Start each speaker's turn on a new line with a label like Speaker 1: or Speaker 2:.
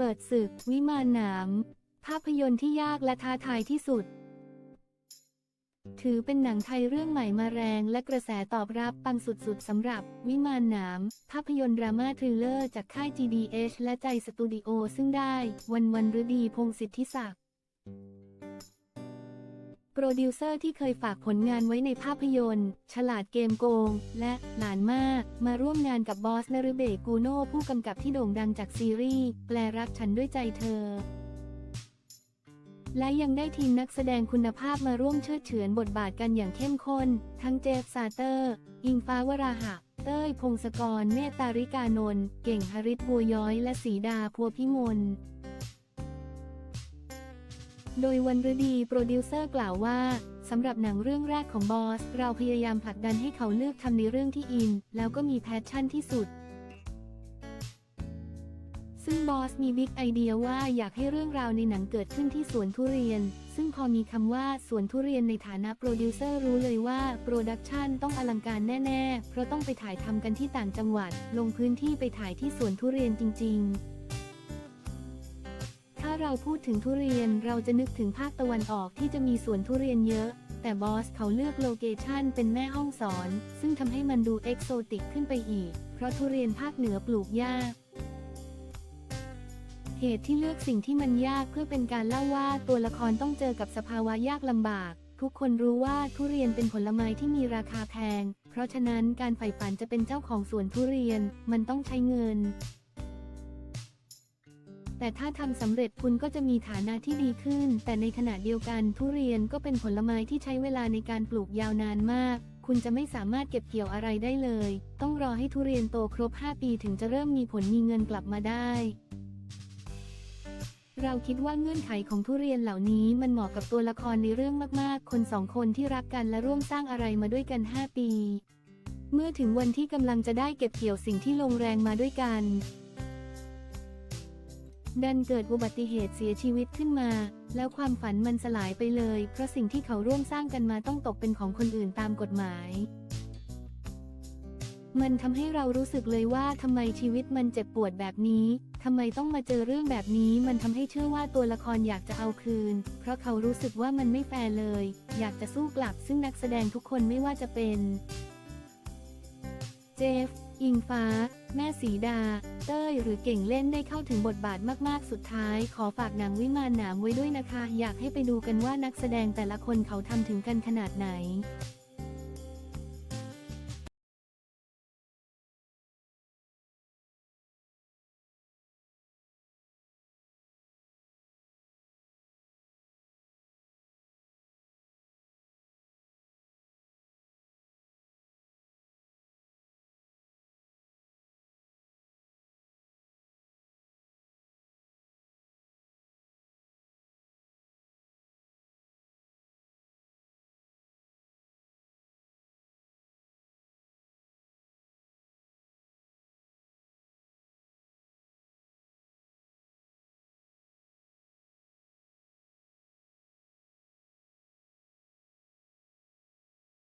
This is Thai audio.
Speaker 1: ปิดศึก วิมานหนาม ภาพยนตร์ที่ยากและท้าทายที่สุด ถือเป็นหนังไทยเรื่องใหม่มาแรงและกระแสตอบรับปังสุดๆสำหรับ วิมานหนาม ภาพยนตร์ดราม่าทริลเลอร์จากค่าย GDH และใจสตูดิโอซึ่งได้ วันวันฤดีพงศิทธิศักดิ์ โปรดิวเซอร์ที่เคยฝากผลงานไว้ในภาพยนตร์ ฉลาดเกมโกง และหลานมาก มาร่วมงานกับบอสนฤเบกูโน่ผู้กำกับที่โด่งดังจากซีรีส์ แปลรักฉันด้วยใจเธอ และยังได้ทีมนักแสดงคุณภาพมาร่วมเชิดเฉือนบทบาทกันอย่างเข้มข้น ทั้งเจฟซาเตอร์ อิงฟ้าวราหะเต้ยพงศกร เมตตาริกานนท์เก่งหริตบัวย้อย และสีดาพัวพิมล โดยวันฤดีโปรดิวเซอร์กล่าวว่าสำหรับหนังเรื่องแรกของบอส เราพยายามผลักดันให้เขาเลือกทำในเรื่องที่อิน แล้วก็มีแพชชั่นที่สุด ซึ่งบอสมีบิ๊กไอเดียว่าอยากให้เรื่องราวในหนังเกิดขึ้นที่สวนทุเรียน ซึ่งพอมีคำว่าสวนทุเรียนในฐานะโปรดิวเซอร์รู้เลยว่าโปรดักชันต้องอลังการแน่ ๆ เพราะต้องไปถ่ายทำกันที่ต่างจังหวัด ลงพื้นที่ไปถ่ายที่สวนทุเรียนจริง ๆ เราพูดถึงทุเรียนเราจะนึกถึงภาคตะวันออกที่จะมีสวนทุเรียนเยอะ แต่บอสเขาเลือกโลเคชันเป็นแม่ห้องสอน ซึ่งทำให้มันดูเอกโซติกขึ้นไปอีก เพราะทุเรียนภาคเหนือปลูกยาก เหตุที่เลือกสิ่งที่มันยากเพื่อเป็นการเล่าว่าตัวละครต้องเจอกับสภาวะยากลำบาก ทุกคนรู้ว่าทุเรียนเป็นผลไม้ที่มีราคาแพง เพราะฉะนั้นการใฝ่ฝันจะเป็นเจ้าของสวนทุเรียนมันต้องใช้เงิน แต่ถ้าทำสำเร็จคุณก็จะมีฐานะที่ดีขึ้น แต่ในขณะเดียวกันทุเรียนก็เป็นผลไม้ที่ใช้เวลาในการปลูกยาวนานมาก คุณจะไม่สามารถเก็บเกี่ยวอะไรได้เลย ต้องรอให้ทุเรียนโตครบ 5 ปีถึงจะเริ่มมีผลมีเงินกลับมาได้เราคิดว่าเงื่อนไขของทุเรียนเหล่านี้มันเหมาะกับตัวละครในเรื่องมากๆ คนสองคนที่รักกันและร่วมสร้างอะไรมาด้วยกัน 5 ปี เมื่อถึงวันที่กำลังจะได้เก็บเกี่ยวสิ่งที่ลงแรงมาด้วยกัน ดันเกิดอุบัติเหตุเสียชีวิตขึ้นมา แล้วความฝันมันสลายไปเลย เพราะสิ่งที่เขาร่วมสร้างกันมาต้องตกเป็นของคนอื่นตามกฎหมาย มันทำให้เรารู้สึกเลยว่าทำไมชีวิตมันเจ็บปวดแบบนี้ทำไมต้องมาเจอเรื่องแบบนี้ มันทำให้เชื่อว่าตัวละครอยากจะเอาคืน เพราะเขารู้สึกว่ามันไม่แฟร์เลย อยากจะสู้กลับซึ่งนักแสดงทุกคนไม่ว่าจะเป็น เจฟ อิงฟ้า แม่สีดา เต้ยหรือเก่งเล่นได้เข้าถึงบทบาทมากๆ สุดท้าย ขอฝากหนังวิมานหนามไว้ด้วยนะคะ อยากให้ไปดูกันว่านักแสดงแต่ละคนเขาทำถึงกันขนาดไหน